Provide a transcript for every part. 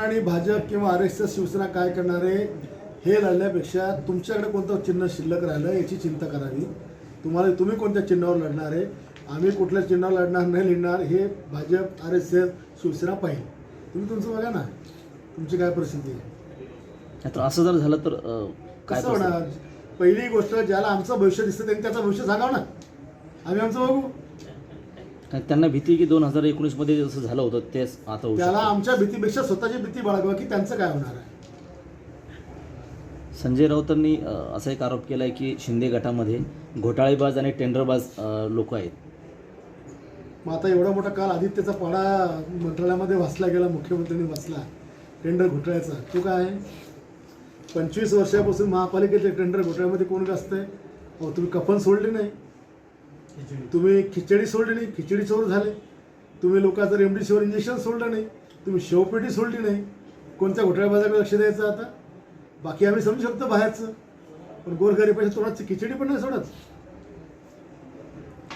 भाजप किंवा R S S Shiv Sena काय करणार आहे हे लढण्यापेक्षा तुमच्याकडे कोणतं चिन्ह शिल्लक राहिलं याची चिंता करावी. तुम्हाला तुम्ही कोणत्या चिन्हावर लढणार आहे? आम्ही कुठल्या चिन्हावर लढणार नाही लढणार हे Bhajap R S S Shivsena पाहिजे तुम्ही तुमचं बघा ना. तुमची काय परिस्थिती आहे? तर असं जर झालं तर काय? होणार? पहिली गोष्ट ज्याला आमचं भविष्य दिसतं त्यांनी त्याचं भविष्य सांगावं ना. आम्ही आमचं बघू. कारण त्यांना भीती की दोन हजार एकोणीसमध्ये जसं झालं होतं तेच आता होऊ त्याला शकतं. आमच्या भीतीपेक्षा स्वतःची भीती बाळगावं की त्यांचं काय होणार आहे. संजय राऊतांनी अं, असा एक आरोप केला आहे की शिंदे गटामध्ये घोटाळेबाज आणि टेंडरबाज लोक आहेत. मग आता एवढा मोठा काल आदित्यचा पाडा मंत्रालयामध्ये वाचला गेला मुख्यमंत्र्यांनी वाचला टेंडर घोटाळ्याचा. तो काय आहे? पंचवीस वर्षापासून महापालिकेच्या टेंडर घोटाळ्यामध्ये कोण गाजतंय? अहो तुम्ही कफन सोडली नाही. तुम्ही खिचडी सोडली नाही खिचडी चोर झाले. तुम्ही लोकांचं रेमडेसिवीर इंजेक्शन सोडलं नाही तुम्ही शेवपेटी सोडली नाही. कोणत्या घोटाळ्याबाजाकडे लक्ष द्यायचं आता? बाकी आम्ही समजू शकतो बाहेरचं. पण गोरगरीबाच्या तोंडाची खिचडी पण नाही सोडत.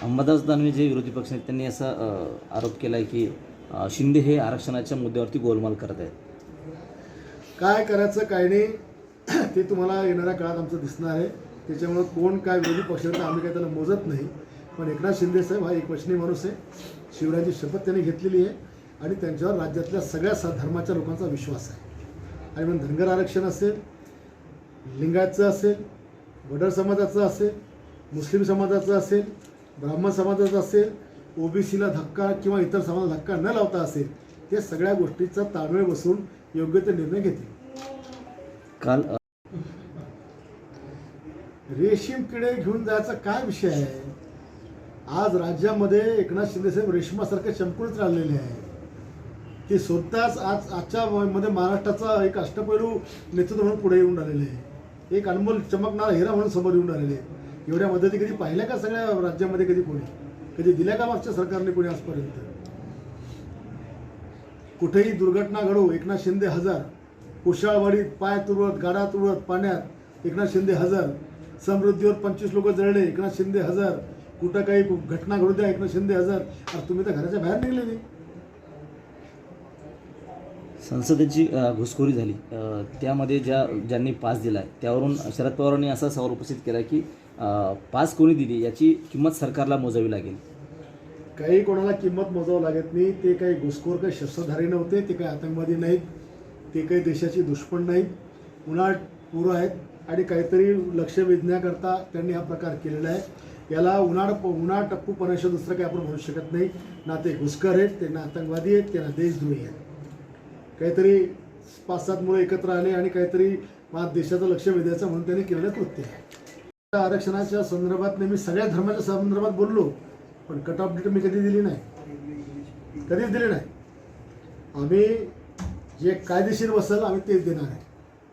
अंबादास दानवे जे विरोधी पक्ष आहेत त्यांनी असा आरोप केला आहे की शिंदे हे आरक्षणाच्या मुद्द्यावरती गोलमाल करत आहेत. काय करायचं काय नाही ते तुम्हाला येणाऱ्या काळात आमचं दिसणार आहे. त्याच्यामुळं कोण काय विरोधी पक्ष आहे, आम्ही काय त्याला मोजत नाही. पण एकनाथ शिंदे साहेब हा एक वचनी माणूस आहे. शिवरायांची शपथ त्यांनी घेतलेली आहे आणि त्यांच्यावर राज्यातल्या सगळ्या स धर्माच्या लोकांचा विश्वास आहे. आणि मग धनगर आरक्षण असेल लिंगायतचं असेल वडर समाजाचं असेल मुस्लिम समाजाचं असेल ब्राह्मण समाजाचं असेल ओबीसीला धक्का किंवा इतर समाजाला धक्का न लावता असेल ते सगळ्या गोष्टीचा ताळमेळ बसून योग्य ते निर्णय घेतील. काल रेशीम किडे घेऊन जायचा काय विषय आहे? आज राज्यामध्ये एकनाथ शिंदेसाहेब रेशमासारखे चमकुळत राहिलेले आहे ते स्वतःच आज आजच्या मध्ये महाराष्ट्राचा एक अष्टपैलू नेतृत्व म्हणून पुढे येऊन राहिलेले आहे एक अनमोल चमकणारा हिरा म्हणून समोर येऊन राहिलेले आहे एवढ्या मदती कधी पाहिल्या का सगळ्या राज्यामध्ये कधी कोणी? कधी दिल्या का मागच्या सरकारने कोणी आजपर्यंत? कुठेही दुर्घटना घडो एकनाथ शिंदे हजर. कुशाळवाडीत पाय तुरवत गाडा तुरवत पाण्यात एकनाथ शिंदे हजर. समृद्धीवर पंचवीस लोक जळले एकनाथ शिंदे हजर. कुठं काही घटना घडू द्या एकनाथ शिंदे हजर. अरे तुम्ही तर घराच्या बाहेर निघले नाही संसदेची घुसखोरी झाली. त्यामध्ये ज्या ज्यांनी पास दिला आहे त्यावरून शरद पवारांनी असा सवाल उपस्थित केला की पास कोणी दिली याची किंमत सरकारला मोजावी लागेल? काही कोणाला किंमत मोजावं लागत नाही. ते काही घुसखोर काही शस्त्रधारी नव्हते. ते काही आतंकवादी नाहीत. ते काही देशाची दुश्मन नाहीत. उन्हाळ पोरं आहेत. आणि काहीतरी लक्ष वेधण्याकरता त्यांनी हा प्रकार केलेला आहे. याला उन्हाळ उन्हाळ टप्पूपणाशिवाय दुसरं काही आपण म्हणू शकत नाही. ना ते घुसखोर आहेत ते ना आतंकवादी आहेत ते ना देशद्रोही आहेत. काहीतरी पाच सात मुलं एकत्र आले आणि काहीतरी मा देशाचं लक्ष वेधायचं म्हणून त्यांनी केलेलं कृत्य आहे. आरक्षणाच्या संदर्भात मी सगळ्या धर्माच्या संदर्भात बोललो पण कट ऑफ डेट मी कधी दिली नाही. कधीच दिली नाही. आम्ही जे कायदेशीर बसेल आम्ही तेच देणार आहे.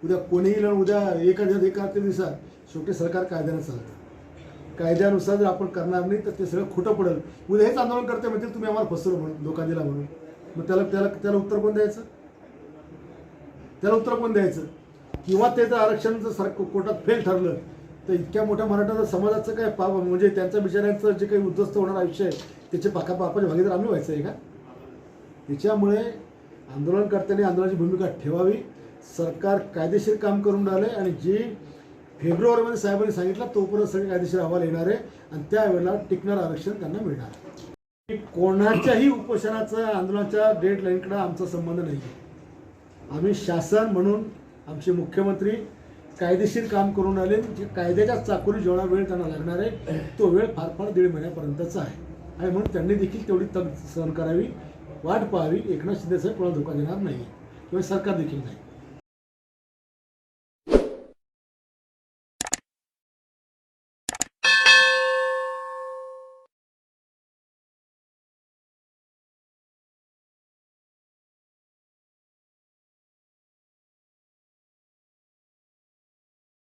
उद्या कोणीही उद्या एका दिवसात एका दिवसात शेवटी सरकार कायद्यानं चालतं कायद्यानुसार जर आपण करणार नाही तर ते सगळं खोटं पडेल. उद्या हेच आंदोलन करते म्हणजे तुम्ही आम्हाला फसवलं म्हणून धोका दिला म्हणून. मग त्याला त्याला त्याला उत्तर कोण द्यायचं? त्याला उत्तर कोण द्यायचं? किंवा ते जर आरक्षण जर सर कोर्टात फेल ठरलं तर इतक्या मोठ्या मराठा समाजाचं काय पा म्हणजे त्यांच्या बिचाऱ्यांचं जे काही उद्ध्वस्त होणार आयुष्य आहे त्याचे पाका पापाच्या भागीदार आम्ही व्हायचं आहे का? त्याच्यामुळे आंदोलनकर्त्यांनी आंदोलनाची भूमिका ठेवावी. सरकार कायदेशीर काम करून राहिले आणि जी फेब्रुवारीमध्ये साहेबांनी सांगितलं तोपर्यंत सगळे कायदेशीर अहवाल येणार आहे आणि त्यावेळेला टिकणार आरक्षण त्यांना मिळणार. कोणाच्याही उपोषणाचं आंदोलनाच्या डेड आमचा संबंध नाही आम्ही शासन म्हणून आमचे मुख्यमंत्री कायदेशीर काम करून आले जे कायद्याच्या चाकोरी जेवढा वेळ त्यांना लागणार आहे तो वेळ फार फार दीड महिन्यापर्यंतचा आहे. आणि म्हणून त्यांनी देखील तेवढी तग सहन करावी वाट पाहावी. एकनाथ शिंदेसाहेब कोणाला धोका देणार नाही किंवा सरकार देखील नाही.